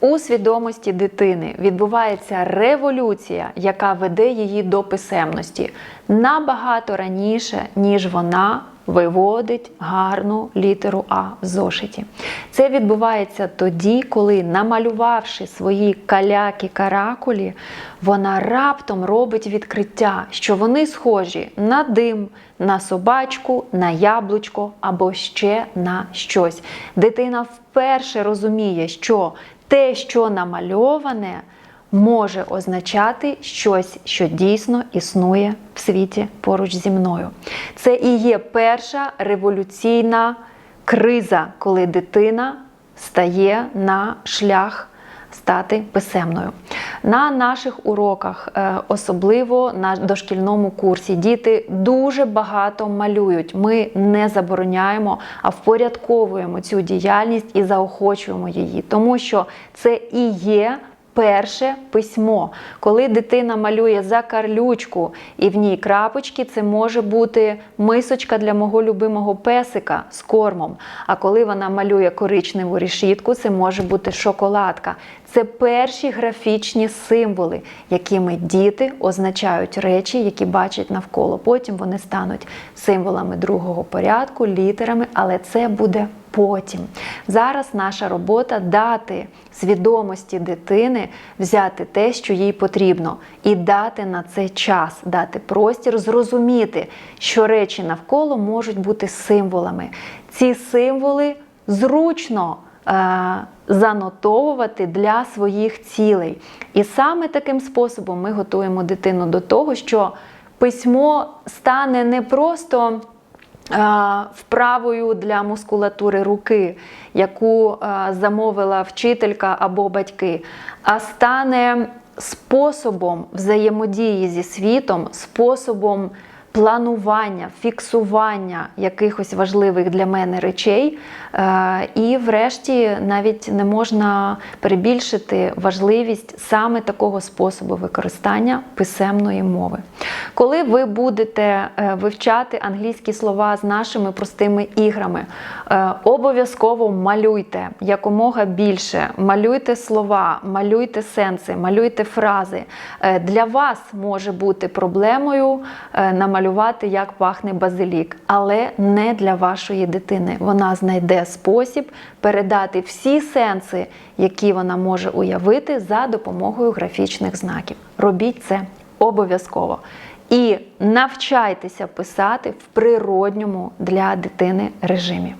У свідомості дитини відбувається революція, яка веде її до писемності набагато раніше, ніж вона виводить гарну літеру А в зошиті. Це відбувається тоді, коли, намалювавши свої каляки-каракулі, вона раптом робить відкриття, що вони схожі на дим, на собачку, на яблучко або ще на щось. Дитина вперше розуміє, що те, що намальоване, може означати щось, що дійсно існує в світі поруч зі мною. Це і є перша революційна криза, коли дитина стає на шлях стати писемною. На наших уроках, е, особливо на дошкільному курсі, діти дуже багато малюють. Ми не забороняємо, а впорядковуємо цю діяльність і заохочуємо її, тому що це і є. Перше письмо. Коли дитина малює закарлючку і в ній крапочки, це може бути мисочка для мого любимого песика з кормом. А коли вона малює коричневу решітку, це може бути шоколадка. Це перші графічні символи, якими діти означають речі, які бачать навколо. Потім вони стануть символами другого порядку, літерами, але це буде потім. Зараз наша робота дати свідомості дитини взяти те, що їй потрібно, і дати на це час, дати простір, зрозуміти, що речі навколо можуть бути символами. Ці символи зручно. е, Занотовувати для своїх цілей. І саме таким способом ми готуємо дитину до того, що письмо стане не просто вправою для мускулатури руки, яку замовила вчителька або батьки, а стане способом взаємодії зі світом, способом планування, фіксування якихось важливих для мене речей. Е, І, врешті, навіть не можна перебільшити важливість саме такого способу використання писемної мови. Коли ви будете е, вивчати англійські слова з нашими простими іграми, е, обов'язково малюйте якомога більше, малюйте слова, малюйте сенси, малюйте фрази. Для вас може бути проблемою е, намалювати, як пахне базилік, але не для вашої дитини. Вона знайде спосіб передати всі сенси, які вона може уявити за допомогою графічних знаків. Робіть це обов'язково. І навчайтеся писати в природньому для дитини режимі.